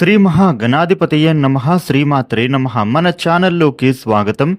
శ్రీ మహాగణాధిపతయ నమ శ్రీమాత్రే నమ. మన ఛానల్లోకి స్వాగతం.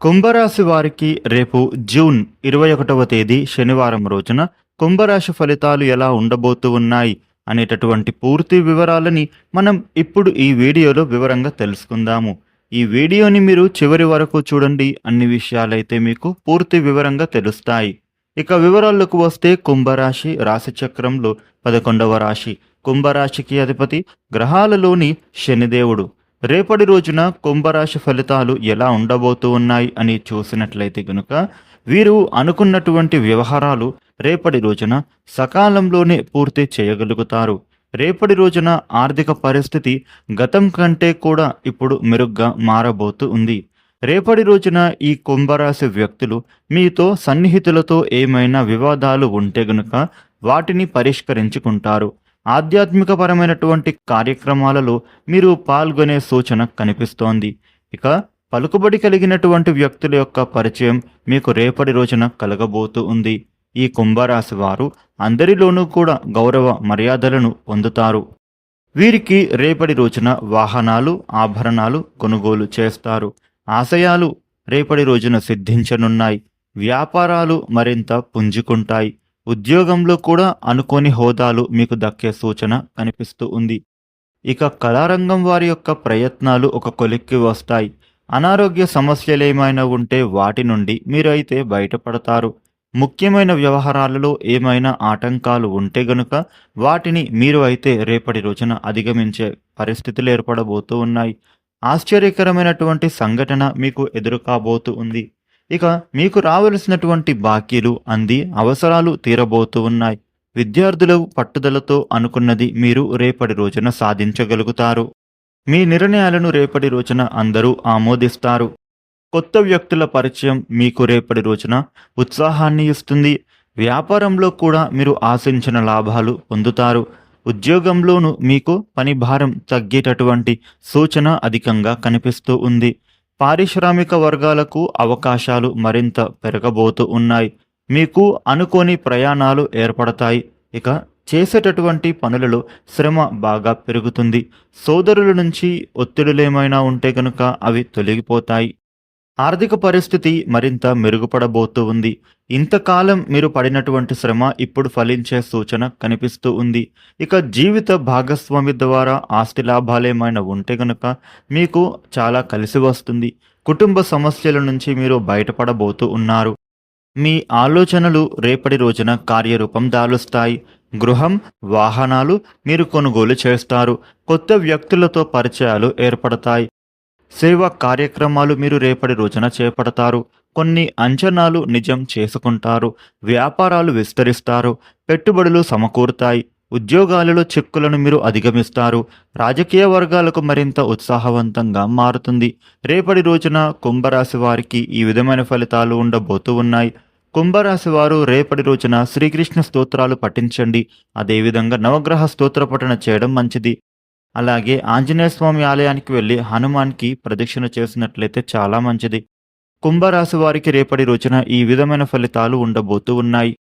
కుంభరాశి వారికి రేపు జూన్ ఇరవై ఒకటవ తేదీ శనివారం రోజున కుంభరాశి ఫలితాలు ఎలా ఉండబోతూ ఉన్నాయి అనేటటువంటి పూర్తి వివరాలని మనం ఇప్పుడు ఈ వీడియోలో వివరంగా తెలుసుకుందాము. ఈ వీడియోని మీరు చివరి వరకు చూడండి అన్ని విషయాలైతే మీకు పూర్తి వివరంగా తెలుస్తాయి. ఇక వివరాల్లోకి వస్తే కుంభరాశి రాశిచక్రంలో పదకొండవ రాశి. కుంభరాశికి అధిపతి గ్రహాలలోని శనిదేవుడు. రేపటి రోజున కుంభరాశి ఫలితాలు ఎలా ఉండబోతూ ఉన్నాయి అని చూసినట్లయితే గనుక వీరు అనుకున్నటువంటి వ్యవహారాలు రేపటి రోజున సకాలంలోనే పూర్తి చేయగలుగుతారు. రేపటి రోజున ఆర్థిక పరిస్థితి గతం కంటే కూడా ఇప్పుడు మెరుగ్గా మారబోతూ ఉంది. రేపటి రోజున ఈ కుంభరాశి వ్యక్తులు మీతో సన్నిహితులతో ఏమైనా వివాదాలు ఉంటే గనుక వాటిని పరిష్కరించుకుంటారు. ఆధ్యాత్మికపరమైనటువంటి కార్యక్రమాలలో మీరు పాల్గొనే సూచన కనిపిస్తోంది. ఇక పలుకుబడి కలిగినటువంటి వ్యక్తుల యొక్క పరిచయం మీకు రేపటి రోజున కలగబోతూ ఉంది. ఈ కుంభరాశి వారు అందరిలోనూ కూడా గౌరవ మర్యాదలను పొందుతారు. వీరికి రేపటి రోజున వాహనాలు ఆభరణాలు కొనుగోలు చేస్తారు. ఆశయాలు రేపటి రోజున సిద్ధించనున్నాయి. వ్యాపారాలు మరింత పుంజుకుంటాయి. ఉద్యోగంలో కూడా అనుకోని హోదాలు మీకు దక్కే సూచన కనిపిస్తూ ఉంది. ఇక కళారంగం వారి యొక్క ప్రయత్నాలు ఒక కొలిక్కి వస్తాయి. అనారోగ్య సమస్యలేమైనా ఉంటే వాటి నుండి మీరు అయితే బయటపడతారు. ముఖ్యమైన వ్యవహారాలలో ఏమైనా ఆటంకాలు ఉంటే గనుక వాటిని మీరు అయితే రేపటి రోజున అధిగమించే పరిస్థితులు ఏర్పడబోతూ ఉన్నాయి. ఆశ్చర్యకరమైనటువంటి సంఘటన మీకు ఎదురు కాబోతు ఉంది. ఇక మీకు రావలసినటువంటి బాకీలు అంది అవసరాలు తీరబోతూ ఉన్నాయి. విద్యార్థులు పట్టుదలతో అనుకున్నది మీరు రేపటి రోజున సాధించగలుగుతారు. మీ నిర్ణయాలను రేపటి రోజున అందరూ ఆమోదిస్తారు. కొత్త వ్యక్తుల పరిచయం మీకు రేపటి రోజున ఉత్సాహాన్ని ఇస్తుంది. వ్యాపారంలో కూడా మీరు ఆశించిన లాభాలు పొందుతారు. ఉద్యోగంలోనూ మీకు పని భారం తగ్గేటటువంటి సూచన అధికంగా కనిపిస్తూ ఉంది. పారిశ్రామిక వర్గాలకు అవకాశాలు మరింత పెరగబోతూ ఉన్నాయి. మీకు అనుకోని ప్రయాణాలు ఏర్పడతాయి. ఇక చేసేటటువంటి పనులలో శ్రమ బాగా పెరుగుతుంది. సోదరుల నుంచి ఒత్తిడులేమైనా ఉంటే కనుక అవి తొలగిపోతాయి. ఆర్థిక పరిస్థితి మరింత మెరుగుపడబోతూ ఉంది. ఇంతకాలం మీరు పడినటువంటి శ్రమ ఇప్పుడు ఫలించే సూచన కనిపిస్తూ ఉంది. ఇక జీవిత భాగస్వామి ద్వారా ఆస్తి లాభాలేమైనా ఉంటే గనుక మీకు చాలా కలిసి వస్తుంది. కుటుంబ సమస్యల నుంచి మీరు బయటపడబోతూ ఉన్నారు. మీ ఆలోచనలు రేపటి రోజున కార్యరూపం దాలుస్తాయి. గృహం వాహనాలు మీరు కొనుగోలు చేస్తారు. కొత్త వ్యక్తులతో పరిచయాలు ఏర్పడతాయి. సేవా కార్యక్రమాలు మీరు రేపటి రోజున చేపడతారు. కొన్ని అంచనాలు నిజం చేసుకుంటారు. వ్యాపారాలు విస్తరిస్తారు. పెట్టుబడులు సమకూరుతాయి. ఉద్యోగాలలో చిక్కులను మీరు అధిగమిస్తారు. రాజకీయ వర్గాలకు మరింత ఉత్సాహవంతంగా మారుతుంది. రేపటి రోజున కుంభరాశి వారికి ఈ విధమైన ఫలితాలు ఉండబోతూ ఉన్నాయి. కుంభరాశి వారు రేపటి రోజున శ్రీకృష్ణ స్తోత్రాలు పఠించండి. అదేవిధంగా నవగ్రహ స్తోత్ర పఠన చేయడం మంచిది. అలాగే ఆంజనేయ స్వామి ఆలయానికి వెళ్ళి హనుమాన్కి ప్రదక్షిణ చేసినట్లయితే చాలా మంచిది. కుంభరాశి వారికి రేపటి రోజున ఈ విధమైన ఫలితాలు ఉండబోతూ ఉన్నాయి.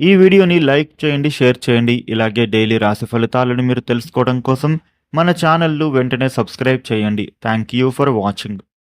ఈ వీడియోని లైక్ చేయండి షేర్ చేయండి. ఇలాగే డైలీ రాశి ఫలితాలను మీరు తెలుసుకోవడం కోసం మన ఛానల్ను వెంటనే సబ్స్క్రైబ్ చేయండి. Thank you for watching.